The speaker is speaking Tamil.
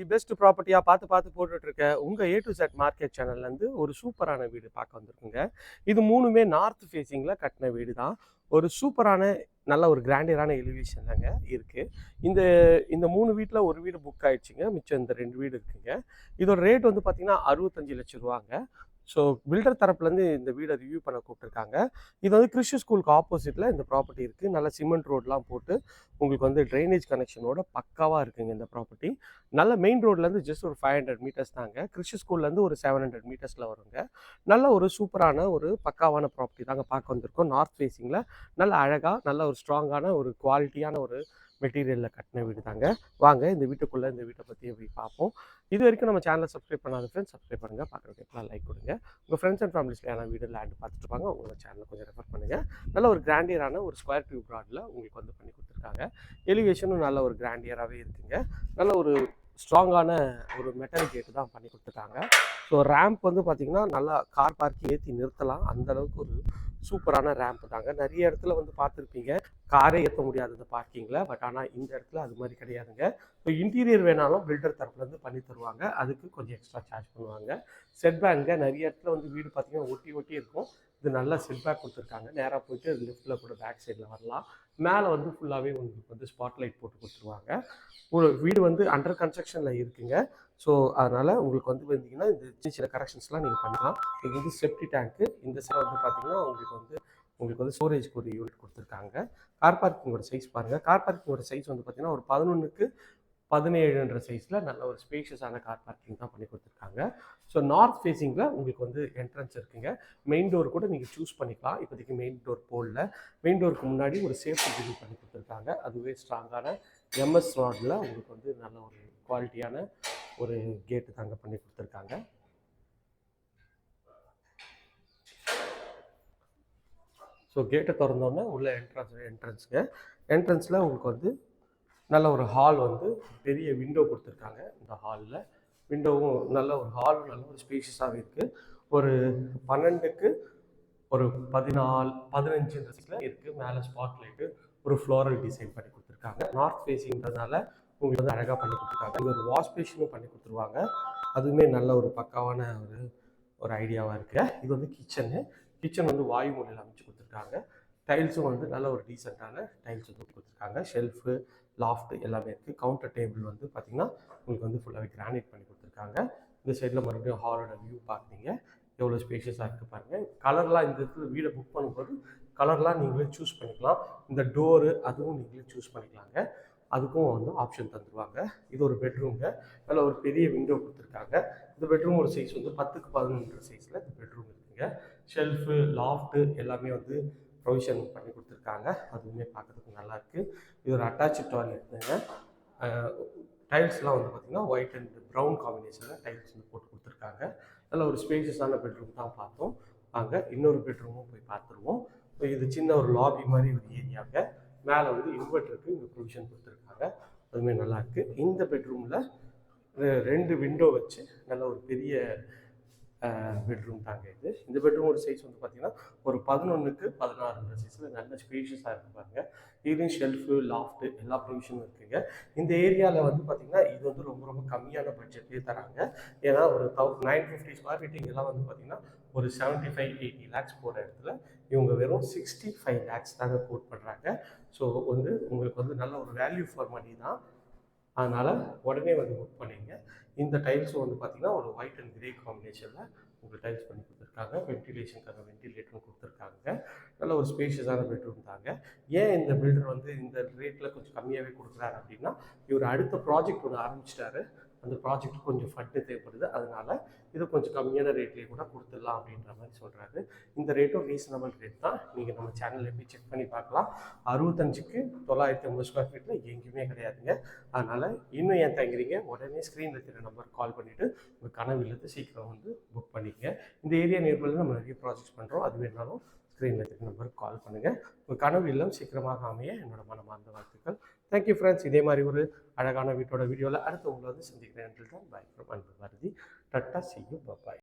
தி பெஸ்ட் ப்ராப்பர்ட்டியாக பார்த்து பார்த்து போட்டுட்ருக்க உங்கள் ஏ டு செட் மார்க்கெட் சேனல்லேருந்து ஒரு சூப்பரான வீடு பார்க்க வந்திருக்குங்க. இது மூணுமே நார்த் ஃபேஸிங்கில் கட்டின வீடு தான் ஒரு சூப்பரான நல்ல ஒரு கிராண்டியரான எலிவேஷன் தாங்க இருக்குது இந்த இந்த மூணு வீட்டில் ஒரு வீடு புக் ஆயிடுச்சுங்க. மிச்சம் இந்த ரெண்டு வீடு இருக்குங்க. இதோட ரேட் வந்து பார்த்திங்கன்னா அறுபத்தஞ்சு லட்சம் ரூபாங்க. ஸோ பில்டர் தரப்புலேருந்து இந்த வீடை ரிவ்யூ பண்ண கூப்பிட்டுருக்காங்க. இது வந்து கிறிஸ்டி ஸ்கூலுக்கு ஆப்போசிட்டில் இந்த ப்ராப்பர்ட்டி இருக்குது நல்ல சிமெண்ட் ரோட்லாம் போட்டு உங்களுக்கு வந்து ட்ரைனேஜ் கனெக்ஷனோட பக்காவாக இருக்குங்க இந்த ப்ராப்பர்ட்டி. நல்ல மெயின் ரோட்லேருந்து ஜஸ்ட் ஒரு ஃபைவ் ஹண்ட்ரட் மீட்டர்ஸ் தாங்க. கிறிஸ்டி ஸ்கூல்லேருந்து ஒரு செவன் ஹண்ட்ரட் மீட்டர்ஸில் வருங்க. நல்ல ஒரு சூப்பரான ஒரு பக்காவான ப்ராப்பர்ட்டி தாங்க பார்க்க வந்திருக்கோம். நார்த் ஃபேஸிங்கில் நல்ல அழகாக நல்ல ஒரு ஸ்ட்ராங்கான ஒரு குவாலிட்டியான ஒரு மெட்டீரியலில் கட்டின வீடு தாங்க வாங்க இந்த வீட்டுக்குள்ளே இந்த வீட்டை பற்றி எப்படி பார்ப்போம். இது வரைக்கும் நம்ம சேனலை சப்ஸ்கிரைப் பண்ணாத ஃப்ரெண்ட்ஸ் சப்ஸ்கிரைப் பண்ணுங்கள் பார்க்குறதுக்குலாம் லைக் கொடுங்க. உங்கள் ஃப்ரெண்ட்ஸ் அண்ட் ஃபேமிலிஸ்ல யாராவது வீடு லேண்ட் பார்த்துட்டு இருப்பாங்க உங்களோட சேனலை கொஞ்சம் ரெஃபர் பண்ணுங்கள் நல்ல ஒரு கிராண்டியரான ஒரு ஸ்கொயர் டியூப் ப்ராடில் உங்களுக்கு வந்து பண்ணி கொடுத்துருக்காங்க. எலிவேஷனும் நல்ல ஒரு கிராண்டியராகவே இருக்குங்க. நல்ல ஒரு ஸ்ட்ராங்கான ஒரு மெட்டல் கேட்டு தான் பண்ணி கொடுத்துருக்காங்க. ஸோ ரேம்ப் வந்து பார்த்திங்கன்னா நல்லா கார் பார்க்கிங் ஏற்றி நிறுத்தலாம். அந்த அளவுக்கு ஒரு சூப்பரான ரேம்ப் தாங்க. நிறைய இடத்துல வந்து பார்த்துருப்பீங்க. காரே ஏற்ற முடியாது இந்த பார்க்கிங்கில் பட் ஆனால் இந்த இடத்துல அது மாதிரி கிடையாதுங்க. ஸோ இன்டீரியர் வேணாலும் பில்டர் தரப்புலேருந்து பண்ணி தருவாங்க. அதுக்கு கொஞ்சம் எக்ஸ்ட்ரா சார்ஜ் பண்ணுவாங்க. செட் பேங்க நிறைய இடத்துல வந்து வீடு பார்த்திங்கன்னா ஒட்டி ஒட்டி இருக்கும். இது நல்லா செட்பேக் கொடுத்துருக்காங்க. நேராக போயிட்டு லெஃப்ட்டில் கூட பேக் சைடில் வரலாம். மேலே வந்து ஃபுல்லாகவே உங்களுக்கு வந்து ஸ்பாட் லைட் போட்டு கொடுத்துருவாங்க. ஒரு வீடு வந்து அண்டர் கன்ஸ்ட்ரக்ஷனில் இருக்குங்க. ஸோ அதனால் உங்களுக்கு வந்து பார்த்தீங்கன்னா இந்த சின்ன சின்ன கரெக்ஷன்ஸ்லாம் நீங்கள் பண்ணலாம் இது வந்து செப்டி டேங்க்கு இந்த சைடு வந்து பார்த்தீங்கன்னா உங்களுக்கு வந்து உங்களுக்கு வந்து ஸ்டோரேஜ்க்கு ஒரு யூனிட் கொடுத்துருக்காங்க. கார் பார்க்கிங்கோட சைஸ் பாருங்கள் கார் பார்க்கிங்கோட சைஸ் வந்து பார்த்தீங்கன்னா ஒரு பதினொன்றுக்கு பதினேழுன்ற சைஸில் நல்ல ஒரு ஸ்பேஷியஸான கார் பார்க்கிங் தான் பண்ணி கொடுத்துருக்காங்க. ஸோ நார்த் ஃபேஸிங்கில் உங்களுக்கு வந்து என்ட்ரன்ஸ் இருக்குங்க. மெயின் டோர் கூட நீங்கள் சூஸ் பண்ணிக்கலாம். இப்போதைக்கு மெயின் டோர் போடல. மெயின் டோருக்கு முன்னாடி ஒரு சேஃப்டி பில்டிங் பண்ணி கொடுத்துருக்காங்க. அதுவே ஸ்ட்ராங்கான எம்எஸ் ராடில் உங்களுக்கு வந்து நல்ல ஒரு குவாலிட்டியான ஒரு கேட்டு தாங்க பண்ணி கொடுத்துருக்காங்க. ஸோ கேட்டை திறந்தோடனே உள்ள என்ட்ரன்ஸ் என்ட்ரன்ஸுங்க என்ட்ரன்ஸில் உங்களுக்கு வந்து நல்ல ஒரு ஹால் வந்து பெரிய விண்டோ கொடுத்துருக்காங்க. இந்த ஹாலில் விண்டோவும் நல்ல ஒரு ஹாலும் நல்ல ஒரு ஸ்பேஷியஸாகவே இருக்குது ஒரு பன்னெண்டுக்கு ஒரு பதினாலு பதினஞ்சு இருக்குது மேலே ஸ்பாட் லைட்டு ஒரு ஃப்ளோரல் டிசைன் பண்ணி கொடுத்துருக்காங்க. நார்த் ஃபேஸிங்கிறதுனால உங்களுக்கு வந்து அழகாக பண்ணி கொடுத்துருக்காங்க. ஒரு வாஷ் பேஷனும் பண்ணி கொடுத்துருவாங்க. அதுவுமே நல்ல ஒரு பக்காவான ஒரு ஒரு ஐடியாவாக இருக்குது இது வந்து கிச்சனு கிச்சன் வந்து வாயு முறையில் அமைச்சு கொடுத்துருக்காங்க. டைல்ஸும் வந்து நல்ல ஒரு டீசெண்டான டைல்ஸ் வந்து கொடுத்துருக்காங்க. ஷெல்ஃபு லாஃப்ட் எல்லாமே இருக்குது கவுண்டர் டேபிள் வந்து பார்த்திங்கன்னா உங்களுக்கு வந்து ஃபுல்லாகவே கிரானைட் பண்ணி கொடுத்துருக்காங்க. இந்த சைடில் மறுபடியும் ஹாலோட வியூ பார்க்குறீங்க எவ்வளோ ஸ்பேஷியஸாக இருக்குது பாருங்கள் கலர்லாம் இந்த இடத்துல வீடை புக் பண்ணும்போது கலர்லாம் நீங்களே சூஸ் பண்ணிக்கலாம். இந்த டோரு அதுவும் நீங்களே சூஸ் பண்ணிக்கலாங்க. அதுக்கும் வந்து ஆப்ஷன் தந்துடுவாங்க இது ஒரு பெட்ரூம்ங்க அதில் ஒரு பெரிய விண்டோ கொடுத்துருக்காங்க. இந்த பெட்ரூம் ஒரு சைஸ் வந்து பத்துக்கு பதினொன்று சைஸில் இந்த பெட்ரூம் இருக்குங்க. ஷெல்ஃபு லாஃப்ட்டு எல்லாமே வந்து ப்ரொவிஷன் பண்ணி கொடுத்துருக்காங்க. அதுவுமே பார்க்குறதுக்கு நல்லாயிருக்கு இது ஒரு அட்டாச்சு டாய்லெட்டுங்க டைல்ஸ்லாம் வந்து பார்த்திங்கன்னா ஒயிட் அண்ட் ப்ரௌன் காம்பினேஷனில் டைல்ஸ் வந்து போட்டு கொடுத்துருக்காங்க. நல்ல ஒரு ஸ்பேஷியஸான பெட்ரூம் தான் பார்த்தோம். வாங்க இன்னொரு பெட்ரூமும் போய் பார்த்துருவோம். இது சின்ன ஒரு லாபி மாதிரி ஒரு ஏரியாவுங்க மேலே வந்து இன்வெர்ட்டருக்கு இங்கே ப்ரொவிஷன் கொடுத்துருக்காங்க. அதுவுமே நல்லாயிருக்கு இந்த பெட்ரூமில் ரெண்டு விண்டோ வச்சு நல்ல ஒரு பெரிய பெட்ரூம் தாங்க இது. இந்த பெட்ரூம் ஒரு சைஸ் வந்து பார்த்தீங்கன்னா ஒரு பதினொன்றுக்கு பதினாறுன்ற சைஸில் நல்ல ஸ்பேஷியஸாக இருக்கு பாருங்க. இதுலேயும் ஷெல்ஃபு லாஃப்ட்டு எல்லா ப்ரொவிஷனும் இருக்குங்க. இந்த ஏரியாவில் வந்து பார்த்திங்கன்னா இது வந்து ரொம்ப ரொம்ப கம்மியான பட்ஜெட்லேயே தராங்க. ஏன்னா ஒரு thou nine fifty square feet இங்கெல்லாம் வந்து பார்த்தீங்கன்னா ஒரு செவன்ட்டி ஃபைவ் எயிட்டி லேக்ஸ் போகிற இடத்துல இவங்க வெறும் சிக்ஸ்டி ஃபைவ் லேக்ஸ் தாங்க கோட் பண்ணுறாங்க ஸோ வந்து உங்களுக்கு வந்து நல்ல ஒரு வேல்யூ ஃபார் மணி தான். அதனால் உடனே வந்து புக் பண்ணிங்க. இந்த டைல்ஸும் வந்து பார்த்திங்கன்னா ஒரு ஒயிட் அண்ட் கிரே காம்பினேஷனில் உங்களுக்கு டைல்ஸ் பண்ணி கொடுத்துருக்காங்க. வென்டிலேஷனுக்காக வென்டிலேட்டரும் கொடுத்துருக்காங்க. நல்ல ஒரு ஸ்பேஷியஸான பெட்ரூம் தாங்க. ஏன் இந்த பில்டர் வந்து இந்த ரேட்டில் கொஞ்சம் கம்மியாகவே கொடுக்குறாரு அப்படின்னா இவர் அடுத்த ப்ராஜெக்ட் ஒன்று ஆரம்பிச்சிட்டாரு. அந்த ப்ராஜெக்ட் கொஞ்சம் ஃபண்டு தேவைப்படுது. அதனால் இது கொஞ்சம் கம்மியான ரேட்லேயே கூட கொடுத்துடலாம் அப்படின்ற மாதிரி சொல்கிறாரு இந்த ரேட்டும் ரீசனபிள் ரேட் தான். நீங்கள் நம்ம சேனலில் போய் செக் பண்ணி பார்க்கலாம். அறுபத்தஞ்சுக்கு தொள்ளாயிரத்தி ஐம்பது ஸ்கொயர் ஃபீட்டில் எங்கேயுமே கிடையாதுங்க. அதனால் இன்னும் ஏன் தங்குறீங்க உடனே ஸ்க்ரீனில் இருக்கிற நம்பர் கால் பண்ணிவிட்டு உங்கள் கனவு இல்லத்தை சீக்கிரம் வந்து புக் பண்ணிக்கங்க. இந்த ஏரியா நேர்களில் நம்ம நிறைய ப்ராஜெக்ட்ஸ் பண்ணுறோம் அது வேணாலும் ஸ்க்ரீனில் இருக்கிற நம்பருக்கு கால் பண்ணுங்கள் உங்கள் கனவு இல்லம் சீக்கிரமாக அமைய என்னோட மனமார்ந்த வாழ்த்துக்கள். தேங்க்யூ ஃப்ரெண்ட்ஸ் இதே மாதிரி ஒரு அழகான வீட்டோட வீடியோவில் அடுத்து உங்களை வந்து சந்திக்கிறேன். தான் பாய் ஃப்ரம் அன்பு பாரதி டட்டா செய்யும் பாய்